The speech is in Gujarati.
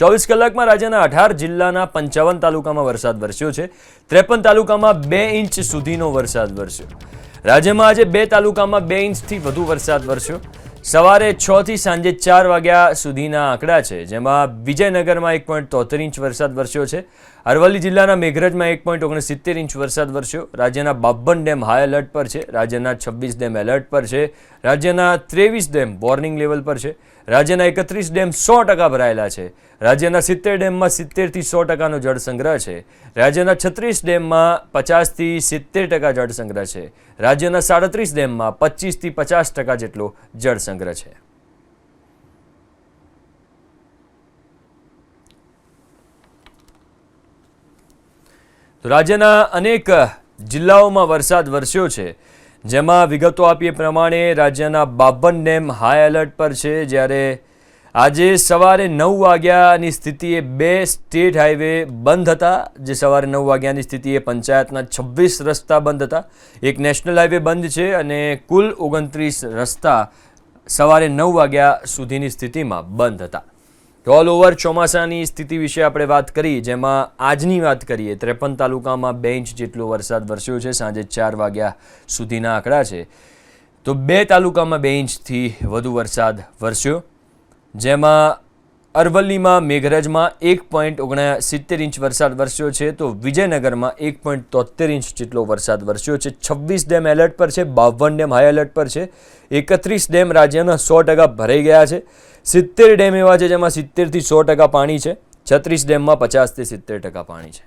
ચોવીસ કલાકમાં રાજ્યના અઢાર જિલ્લાના પંચાવન તાલુકામાં વરસાદ વરસ્યો છે. ત્રેપન તાલુકામાં બે ઇંચ સુધીનો વરસાદ વરસ્યો. રાજ્યમાં આજે બે તાલુકામાં બે ઇંચથી વધુ વરસાદ વરસ્યો. સવારે છ થી સાંજે ચાર વાગ્યા સુધીના આંકડા છે, જેમાં વિજયનગરમાં એક પોઈન્ટ તોતેર ઇંચ વરસાદ વરસ્યો છે. અરવલ્લી જિલ્લાના મેઘરજમાં એક પોઈન્ટ ઓગણસિત્તેર ઇંચ વરસાદ વરસ્યો. રાજ્યના બાબન ડેમ હાઈ એલર્ટ પર છે, રાજ્યના છવ્વીસ ડેમ એલર્ટ પર છે, રાજ્યના ત્રેવીસ ડેમ વોર્નિંગ લેવલ પર છે, રાજ્યના એકત્રીસ ડેમ સો ટકા ભરાયેલા છે, રાજ્યના સિત્તેર ડેમમાં સિત્તેરથી સો ટકાનો જળ સંગ્રહ છે, રાજ્યના છત્રીસ ડેમમાં પચાસથી સિત્તેર ટકા જળ સંગ્રહ છે, રાજ્યના સાડત્રીસ ડેમમાં પચીસથી પચાસ ટકા જેટલો જળ સંગ્રહ છે. રાજ્યના અનેક જિલ્લાઓમાં વરસાદ વરસ્યો છે. જેમાં વિગતો આપીએ પ્રમાણે રાજ્યના બાબન ડેમ હાઈ એલર્ટ પર છે. જ્યારે આજે સવારે નવ વાગ્યાની સ્થિતિએ બે સ્ટેટ હાઈવે બંધ હતા. જે સવારે નવ વાગ્યાની સ્થિતિએ પંચાયતના છવ્વીસ રસ્તા બંધ હતા. એક નેશનલ હાઈવે બંધ છે અને કુલ ઓગણત્રીસ રસ્તા સવારે નવ વાગ્યા સુધીની સ્થિતિમાં બંધ હતા. તો ઓલ ઓવર ચોમાસાની સ્થિતિ વિશે આપણે વાત કરી, જેમાં આજની વાત કરીએ, ત્રેપન તાલુકામાં બે ઇંચ જેટલો વરસાદ વરસ્યો છે, સાંજે ચાર વાગ્યા સુધીના આંકડા છે. તો બે તાલુકામાં બે ઇંચથી વધુ વરસાદ વરસ્યો, જેમાં અરવલ્લીમાં મેઘરજમાં એક પોઈન્ટ ઓગણસિત્તેર ઇંચ વરસાદ વરસ્યો છે, તો વિજયનગરમાં એક પોઈન્ટ તોતેર ઇંચ જેટલો વરસાદ વરસ્યો છે. છવ્વીસ ડેમ એલર્ટ પર છે, બાવન ડેમ હાઈ એલર્ટ પર છે. એકત્રીસ ડેમ રાજ્યના સો ટકા ભરાઈ ગયા છે. સિત્તેર ડેમ એવા છે જેમાં સિત્તેરથી સો ટકા પાણી છે. છત્રીસ ડેમમાં પચાસથી સિત્તેર ટકા પાણી છે.